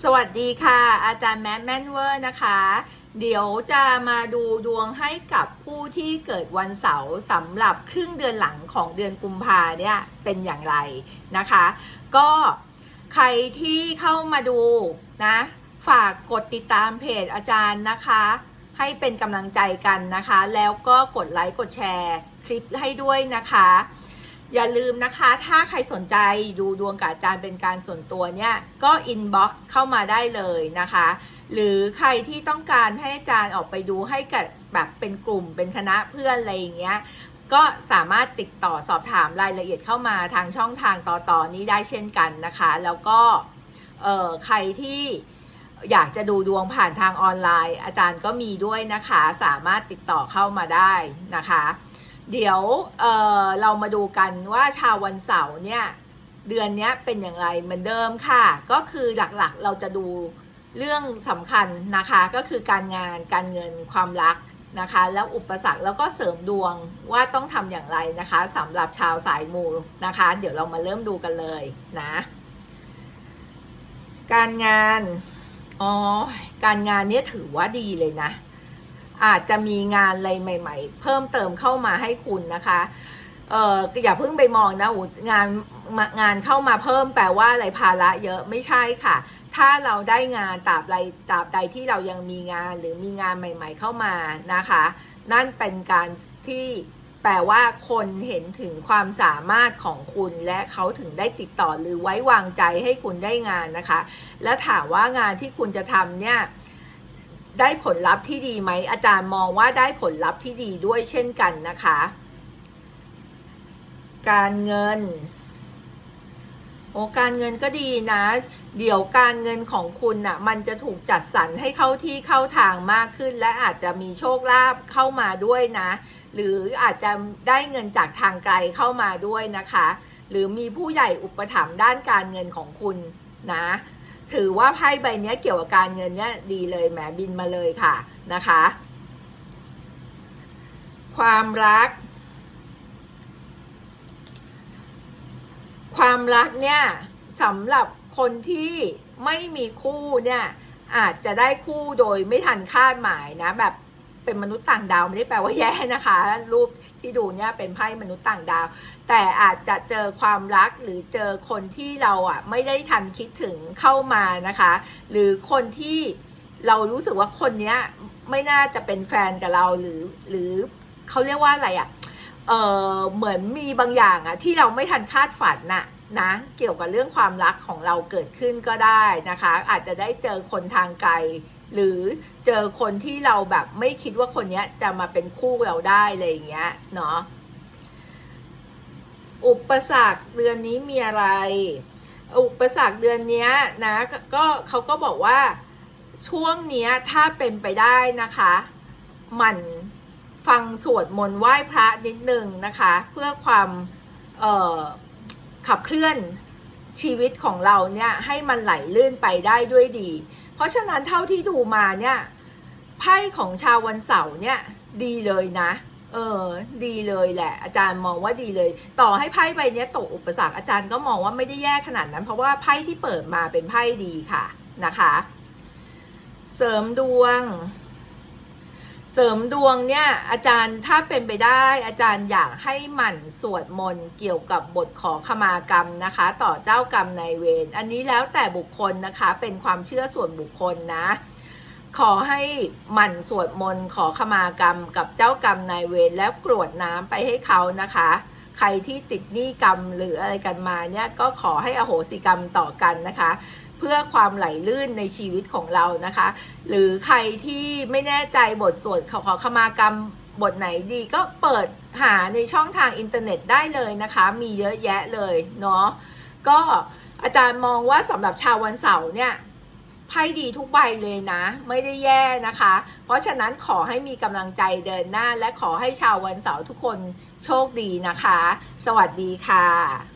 สวัสดีค่ะ อาจารย์แมทแมนเวอร์นะคะ เดี๋ยวจะมาดูดวงให้กับผู้ที่เกิดวันเสาร์สำหรับครึ่งเดือนหลังของเดือนกุมภาเนี่ยเป็นอย่างไรนะคะ ก็ใครที่เข้ามาดูนะ ฝากกดติดตามเพจอาจารย์นะคะ ให้เป็นกำลังใจกันนะคะ แล้วก็กดไลค์กดแชร์คลิปให้ด้วยนะคะ อย่าลืมนะคะ ถ้าใครสนใจดูดวงกับอาจารย์เป็นการส่วนตัวเนี่ยก็อินบ็อกซ์เข้ามาได้เลยนะคะ หรือใครที่ต้องการให้อาจารย์ออกไปดูให้กับแบบเป็นกลุ่มเป็นคณะเพื่อนอะไรอย่างเงี้ยก็สามารถติดต่อสอบถามรายละเอียดเข้ามาทางช่องทางต่อๆนี้ได้เช่นกันนะคะ แล้วก็ใครที่อยากจะดูดวงผ่านทางออนไลน์ อาจารย์ก็มีด้วยนะคะ สามารถติดต่อเข้ามาได้นะคะ เดี๋ยวเออเรามาดูกันว่าชาววันเสาร์เนี่ยเดือนนี้เป็นอย่างไรเหมือนเดิมค่ะ ก็คือหลักๆเราจะดูเรื่องสำคัญนะคะก็คือการงานการเงินความรักนะคะ แล้วอุปสรรคแล้วก็เสริมดวงว่าต้องทำอย่างไรนะคะสำหรับชาวสายมูนะคะ เดี๋ยวเรามาเริ่มดูกันเลยนะ การงานอ๋อการงานเนี่ยถือว่าดีเลยนะ อาจจะมีงานอะไรใหม่ ๆ เพิ่มเติมเข้ามาให้คุณนะคะเอออย่าเพิ่งไปมองนะโอ้งานงานเข้ามาเพิ่มแปลว่าอะไรภาระเยอะไม่ใช่ค่ะ ถ้าเราได้งานตราบใดตราบใดที่เรายังมีงานหรือมีงานใหม่ ๆ เข้ามานะคะ นั่นเป็นการที่แปลว่าคนเห็นถึงความสามารถของคุณและเขาถึงได้ติดต่อหรือไว้วางใจให้คุณได้งานนะคะ แล้วถามว่างานที่คุณจะทำเนี่ย ได้ผลลัพธ์ที่ดีไหมอาจารย์มองว่าได้ผลลัพธ์ที่ดีด้วยเช่นกันนะคะ การเงินโอ้การเงินก็ดีนะ เดี๋ยวการเงินของคุณน่ะ มันจะถูกจัดสรรให้เข้าที่เข้าทางมากขึ้น และอาจจะมีโชคลาภเข้ามาด้วยนะ หรืออาจจะได้เงินจากทางไกลเข้ามาด้วยนะคะ หรือมีผู้ใหญ่อุปถัมภ์ด้านการเงินของคุณนะ ถือว่าไพ่ใบนี้เกี่ยวกับการเงินเนี่ยดีเลยแหมบินมาเลยค่ะนะคะ ความรัก ความรักเนี่ยสำหรับคนที่ไม่มีคู่เนี่ยอาจจะได้คู่โดยไม่ทันคาดหมายนะแบบ เป็นมนุษย์ต่างดาวไม่ได้แปลว่าแย่นะคะ รูปที่ดูเนี่ยเป็นไพ่มนุษย์ต่างดาว แต่อาจจะเจอความรักหรือเจอคนที่เราอะไม่ได้ทันคิดถึงเข้ามานะคะ หรือคนที่เรารู้สึกว่าคนเนี้ยไม่น่าจะเป็นแฟนกับเราหรือหรือเขาเรียกว่าอะไรอะเออเหมือนมีบางอย่างอะที่เราไม่ทันคาดฝันน่ะนะเกี่ยวกับเรื่องความรักของเราเกิดขึ้นก็ได้นะคะ อาจจะได้เจอคนทางไกล หรือเจอคนที่เราแบบไม่คิดว่าคนนี้จะมาเป็นคู่เราได้อะไรอย่างเงี้ยเนาะอุปสรรคเดือนนี้มีอะไร อุปสรรคเดือนนี้นะก็เขาก็บอกว่าช่วงนี้ถ้าเป็นไปได้นะคะหมั่นฟังสวดมนต์ไหว้พระนิดนึงนะคะ เพื่อความขับเคลื่อน ชีวิตของเราเนี่ยให้มันไหลลื่นไปได้ด้วยดี เพราะฉะนั้นเท่าที่ดูมาเนี่ยไพ่ของชาววันเสาร์เนี่ยดีเลยนะ เออ ดีเลยแหละ อาจารย์มองว่าดีเลย ต่อให้ไพ่ใบนี้ตกอุปสรรคอาจารย์ก็มองว่าไม่ได้แย่ขนาดนั้น เพราะว่าไพ่ที่เปิดมาเป็นไพ่ดีค่ะนะคะ เสริมดวง เสริมดวงเนี่ยอาจารย์ถ้าเป็นไปได้อาจารย์อยากให้หมั่นสวดมนต์เกี่ยวกับบทขอขมากรรมนะคะ ต่อเจ้ากรรมนายเวรอันนี้แล้วแต่บุคคลนะคะเป็นความเชื่อส่วนบุคคลนะ ขอให้หมั่นสวดมนต์ขอขมากรรมกับเจ้ากรรมนายเวรแล้วกรวดน้ำไปให้เขานะคะ ใครที่ติดหนี้กรรมหรืออะไรกันมาเนี่ยก็ขอให้อโหสิกรรมต่อกันนะคะ พื่อความไหลลื่นในชีวิตของเรานะคะ หรือใครที่ไม่แน่ใจบทสวดขอขอขมากรรมบทไหนดีก็เปิดหาในช่องทางอินเทอร์เน็ตได้เลยนะคะ มีเยอะแยะเลยเนาะก็อาจารย์มองว่าสำหรับชาววันเสาร์เนี่ยไพ่ดีทุกใบเลยนะ ไม่ได้แย่นะคะ เพราะฉะนั้นขอให้มีกำลังใจเดินหน้า และขอให้ชาววันเสาร์ทุกคนโชคดีนะคะ สวัสดีค่ะ